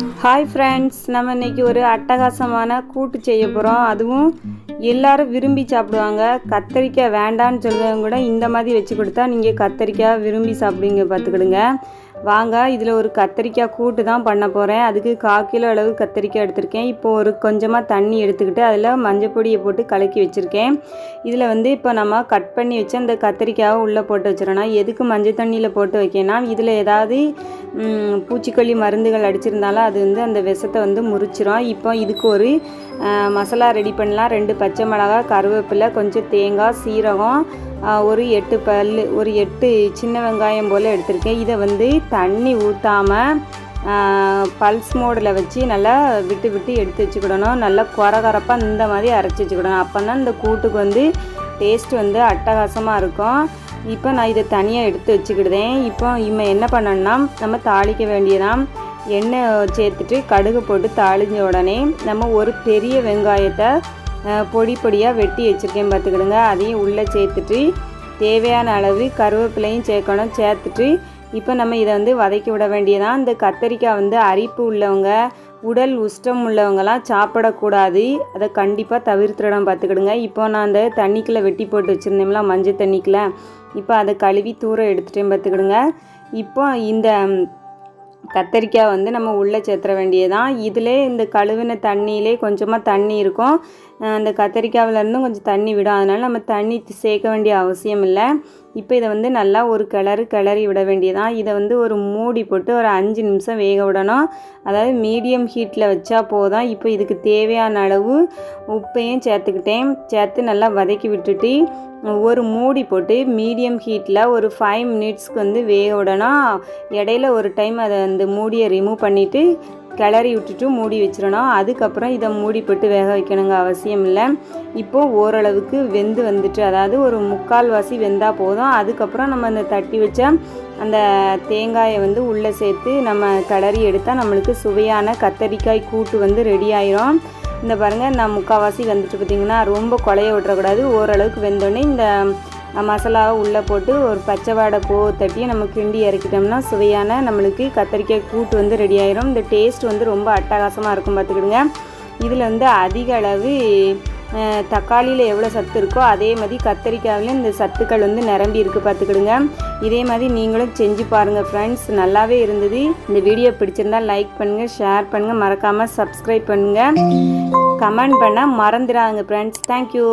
Hi friends நம்ம இன்னைக்கு ஒரு அட்டகாசமான கூட்டு செய்ய போகிறோம் அதுவும் எல்லோரும் விரும்பி சாப்பிடுவாங்க. கத்தரிக்காய் வேண்டான்னு சொல்கிறவங்க கூட இந்த மாதிரி வச்சு கொடுத்தா நீங்கள் கத்தரிக்காய் விரும்பி சாப்பிடுவீங்க பார்த்துக்கிடுங்க. வாங்க இதில் ஒரு கத்தரிக்காய் கூட்டு தான் பண்ண போகிறேன் அதுக்கு கால் கிலோ அளவு கத்தரிக்காய் எடுத்திருக்கேன். இப்போ ஒரு கொஞ்சமாக தண்ணி எடுத்துக்கிட்டு அதில் மஞ்சள் பொடியை போட்டு கலக்கி வச்சுருக்கேன். இதில் வந்து இப்போ நம்ம கட் பண்ணி வச்சு அந்த கத்திரிக்காயை உள்ளே போட்டு வச்சிடணும். எதுக்கு மஞ்சள் தண்ணியில் போட்டு வைக்கேன்னா இதில் ஏதாவது பூச்சிக்கொல்லி மருந்துகள் அடிச்சிருந்தாலும் அது வந்து அந்த விஷத்தை வந்து முறிச்சிரும். இப்போ இதுக்கு ஒரு மசாலா ரெடி பண்ணலாம். ரெண்டு பச்சை மிளகாய் கருவேப்பிலை கொஞ்சம் தேங்காய் சீரகம் ஒரு எட்டு பல் ஒரு எட்டு சின்ன வெங்காயம் போல் எடுத்திருக்கேன். இதை வந்து தண்ணி ஊற்றாமல் பல்ஸ் மோடில் வச்சு நல்லா விட்டு விட்டு எடுத்து வச்சுக்கிடணும். நல்லா குறகரப்பாக இந்த மாதிரி அரைச்சி வச்சுக்கிடணும். அப்போ தான் இந்த கூட்டுக்கு வந்து டேஸ்ட் வந்து அட்டகாசமாக இருக்கும். இப்போ நான் இதை தனியாக எடுத்து வச்சுக்கிடுதேன். இப்போ இம்ம என்ன பண்ணணும்னா நம்ம தாளிக்க வேண்டியதான் எண்ணெய் சேர்த்துட்டு கடுகு போட்டு தாளிஞ்ச உடனே நம்ம ஒரு பெரிய வெங்காயத்தை பொடி பொடியாக வெட்டி வச்சுருக்கேன் பார்த்துக்கிடுங்க. அதையும் உள்ளே சேர்த்துட்டு தேவையான அளவு கருவேப்பிலையும் சேர்க்கணும். சேர்த்துட்டு இப்போ நம்ம இதை வந்து வதக்கி விட வேண்டியதான் இந்த கத்தரிக்காய் வந்து அரிப்பு உள்ளவங்க உடல் உஷ்டம் உள்ளவங்கலாம் சாப்பிடக்கூடாது. அதை கண்டிப்பாக தவிர்த்துடணும் பார்த்துக்கிடுங்க. இப்போ நான் அந்த தண்ணிக்குள்ளே வெட்டி போட்டு வச்சுருந்தேன்ல மஞ்சள் தண்ணிக்குள்ளே. இப்போ அதை கழுவி தூரம் எடுத்துகிட்டேன் பார்த்துக்கிடுங்க. இப்போ இந்த கத்தரிக்காய் வந்து நம்ம உள்ளே சேர்த்துற வேண்டியதான் இதிலே இந்த கழுவின தண்ணியிலே கொஞ்சமாக தண்ணி இருக்கும். அந்த கத்தரிக்காவிலேருந்தும் கொஞ்சம் தண்ணி விடும். அதனால் நம்ம தண்ணி சேர்க்க வேண்டிய அவசியம் இல்லை. இப்போ இதை வந்து நல்லா ஒரு கிளறு கிளறி விட வேண்டியதான் இதை வந்து ஒரு மூடி போட்டு ஒரு அஞ்சு நிமிஷம் வேக விடணும். அதாவது மீடியம் ஹீட்டில் வச்சா போதும். இப்போ இதுக்கு தேவையான அளவு உப்பையும் சேர்த்துக்கிட்டேன். சேர்த்து நல்லா வதக்கி விட்டுட்டு ஒரு மூடி போட்டு மீடியம் ஹீட்டில் ஒரு ஃபைவ் மினிட்ஸ்க்கு வந்து வேக விடணும். இடையில ஒரு டைம் அதை அந்த மூடியை ரிமூவ் பண்ணிவிட்டு கிளறி விட்டுட்டு மூடி வச்சிடணும். அதுக்கப்புறம் இதை மூடி போட்டு வேக வைக்கணுங்க அவசியம் இல்லை. இப்போது ஓரளவுக்கு வெந்து வந்துட்டு அதாவது ஒரு முக்கால் வாசி வெந்தால் போதும். அதுக்கப்புறம் நம்ம அந்த தட்டி வச்ச அந்த தேங்காயை வந்து உள்ளே சேர்த்து நம்ம கிளறி எடுத்தால் நம்மளுக்கு சுவையான கத்தரிக்காய் கூட்டு வந்து ரெடி ஆயிரும். இந்த பாருங்கள் நான் முக்கால்வாசி வந்துட்டு பார்த்தீங்கன்னா ரொம்ப குழைய விட்டுறக்கூடாது. ஓரளவுக்கு வெந்தோடனே இந்த மசாலாவை உள்ளே போட்டு ஒரு பச்சை வாடை போ தட்டி நம்ம கிண்டி இறக்கிட்டோம்னா சுவையான நம்மளுக்கு கத்திரிக்காய் கூட்டு வந்து ரெடி ஆயிரும். இந்த டேஸ்ட் வந்து ரொம்ப அட்டகாசமாக இருக்கும் பார்த்துக்கிடுங்க. இதில் வந்து அதிக அளவு தக்காளியில் எவ்வளோ சத்து இருக்கோ அதே மாதிரி கத்தரிக்காயிலும் இந்த சத்துக்கள் வந்து நிரம்பி இருக்குது பார்த்துக்கிடுங்க. இதே மாதிரி நீங்களும் செஞ்சு பாருங்கள் ஃப்ரெண்ட்ஸ் நல்லாவே இருந்தது. இந்த வீடியோ பிடிச்சிருந்தா லைக் பண்ணுங்கள் ஷேர் பண்ணுங்கள் மறக்காமல் சப்ஸ்கிரைப் பண்ணுங்கள் கமெண்ட் பண்ணால் மறந்துடாங்க ஃப்ரெண்ட்ஸ் தேங்க்யூ